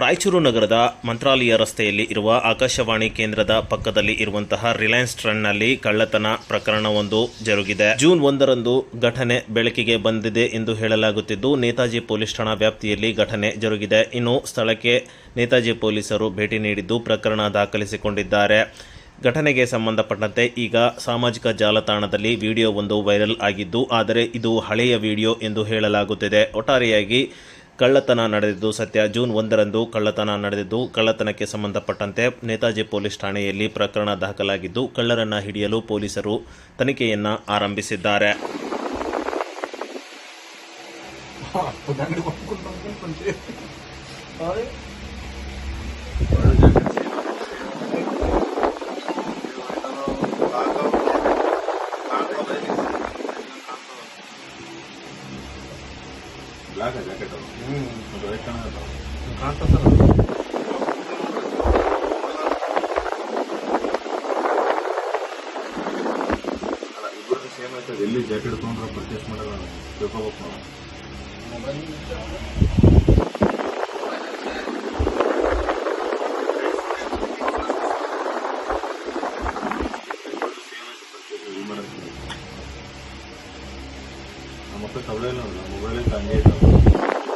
ರಾಯಚೂರು ನಗರದ ಮಂತ್ರಾಲಯ ರಸ್ತೆಯಲ್ಲಿ ಇರುವ ಆಕಾಶವಾಣಿ ಕೇಂದ್ರದ ಪಕ್ಕದಲ್ಲಿ ಇರುವಂತಹ ರಿಲಯನ್ಸ್ ಟ್ರೆಂಡ್ನಲ್ಲಿ ಕಳ್ಳತನ ಪ್ರಕರಣವೊಂದು ಜರುಗಿದೆ. ಜೂನ್ ಒಂದರಂದು ಘಟನೆ ಬೆಳಕಿಗೆ ಬಂದಿದೆ ಎಂದು ಹೇಳಲಾಗುತ್ತಿದ್ದು, ನೇತಾಜಿ ಪೊಲೀಸ್ ಠಾಣಾ ವ್ಯಾಪ್ತಿಯಲ್ಲಿ ಘಟನೆ ಜರುಗಿದೆ. ಇನ್ನು ಸ್ಥಳಕ್ಕೆ ನೇತಾಜಿ ಪೊಲೀಸರು ಭೇಟಿ ನೀಡಿದ್ದು, ಪ್ರಕರಣ ದಾಖಲಿಸಿಕೊಂಡಿದ್ದಾರೆ. ಘಟನೆಗೆ ಸಂಬಂಧಪಟ್ಟಂತೆ ಈಗ ಸಾಮಾಜಿಕ ಜಾಲತಾಣದಲ್ಲಿ ವಿಡಿಯೋ ಒಂದು ವೈರಲ್ ಆಗಿದ್ದು, ಆದರೆ ಇದು ಹಳೆಯ ವಿಡಿಯೋ ಎಂದು ಹೇಳಲಾಗುತ್ತಿದೆ. ಒಟ್ಟಾರೆಯಾಗಿ ಕಳ್ಳತನ ನಡೆದಿದ್ದು ಸತ್ಯ ಜೂನ್ ಒಂದರಂದು ಕಳ್ಳತನ ನಡೆದಿದ್ದು ಕಳ್ಳತನಕ್ಕೆ ಸಂಬಂಧಪಟ್ಟಂತೆ ನೇತಾಜಿ ಪೊಲೀಸ್ ಠಾಣೆಯಲ್ಲಿ ಪ್ರಕರಣ ದಾಖಲಾಗಿದ್ದು ಕಳ್ಳರನ್ನ ಹಿಡಿಯಲು ಪೊಲೀಸರು ತನಿಖೆಯನ್ನ ಆರಂಭಿಸಿದ್ದಾರೆ ಬ್ಲಾಕ್ ಜಾಕೆಟ್ ಹ್ಮ್. ಅದು ವೈಟ್ ಅದು. ಅಲ್ಲ ಇಬ್ಬರು ಸೇಮ್ ಆಯ್ತದೆ ಎಲ್ಲಿ ಜಾಕೆಟ್ ತೊಗೊಂಡ್ರೆ ಪರ್ಚೇಸ್ ಮಾಡೋದು ತಿಳ್ಕೊಬೇಕು ನಾವು ನಮ್ಮ ಮಕ್ಕಳು ತಗೊಳ್ಳೇ ಇಲ್ಲ ಮೊಬೈಲ್ ಅಂತ ಹಂಗೆ ಇದ್ದಾವೆ